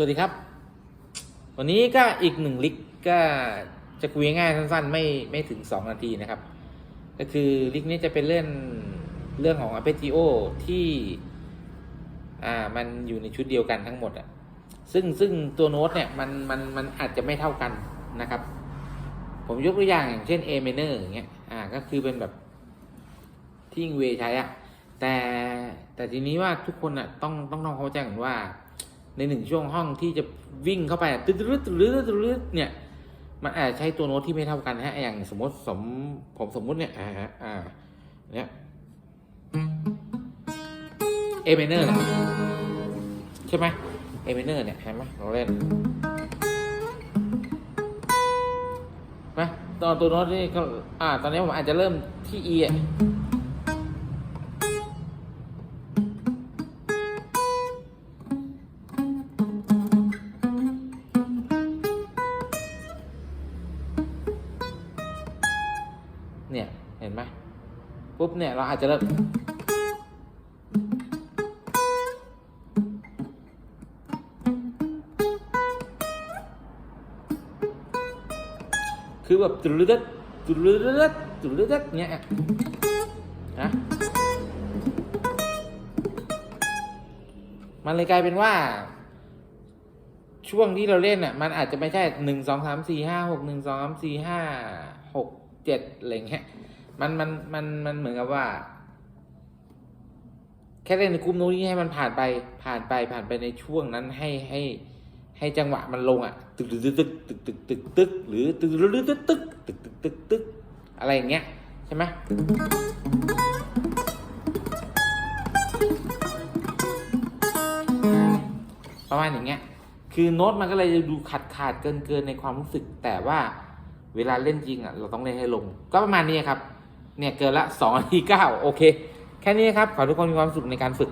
สวัสดีครับ วันนี้ก็อีกหนึ่งลิกก็จะคุยง่ายสั้นๆ ไม่ไม่ถึงสองนาทีนะครับ ก็คือลิกนี้จะเป็นเรื่องเรื่องของ arpeggio ที่อ่ามันอยู่ในชุดเดียวกันทั้งหมดอะซึ่งซึ่งตัวโน้ตเนี่ยมันมันมันอาจจะไม่เท่ากันนะครับ ผมยกตัวอย่างอย่างเช่น A minor อย่างเงี้ยอ่าก็คือเป็นแบบที่อิงเวใช้อะแต่แต่ทีนี้ว่าทุกคนอะต้องต้องต้องเข้าใจก่อนว่า ในหนึ่งช่วงห้องที่จะวิ่งเข้าไปตึ๊ดตึ๊ดตึ๊ดตึ๊ดเนี่ย มันอาจจะใช้ตัวโน้ตที่ไม่เท่ากันฮะอย่างสมมติสมผมสมมุติเนี่ยอ่าอ่าเนี่ย A minor เนี่ยใช่ไหม A minor เนี่ยเห็นไหมเราเล่นไหมตอนตัวโน้ตนี่ก็อ่า ตอนนี้ผมอาจจะเริ่มที่ E อะ เนี่ย เห็นไหมปุ๊บเนี่ย เราอาจจะเริ่มคือแบบตุลุดดตุลุดดตุลุดดเนี้ยนะมันเลยกลายเป็นว่า ช่วงที่เราเล่นอะ มันอาจจะไม่ใช่หนึ่งสองสามสี่ห้าหกหนึ่งสองสามสี่ห้าหก เจ็ดอะไรเงี้ยมันมันมันมันเหมือนกับว่า แค่เล่นในกลุ่มนู้นให้มันผ่านไปผ่านไปผ่านไปในช่วงนั้นให้ให้ให้จังหวะมันลงอะตึกตึกตึกตึกตึกตึกตึกหรือตึกตึกตึกตึกตึกตึกตึกตึกอะไรอย่างเงี้ยใช่ไหมประมาณอย่างเงี้ย คือโน้ตมันก็เลยดูขาดขาดเกินเกินในความรู้สึกแต่ว่า เวลาเล่นจริงอะเราต้องเล่นให้ลง ก็ประมาณนี้ครับ เนี่ยเกินละสองนาทีเก้าโอเค แค่นี้ครับ ขอทุกคนมีความสุขในการฝึก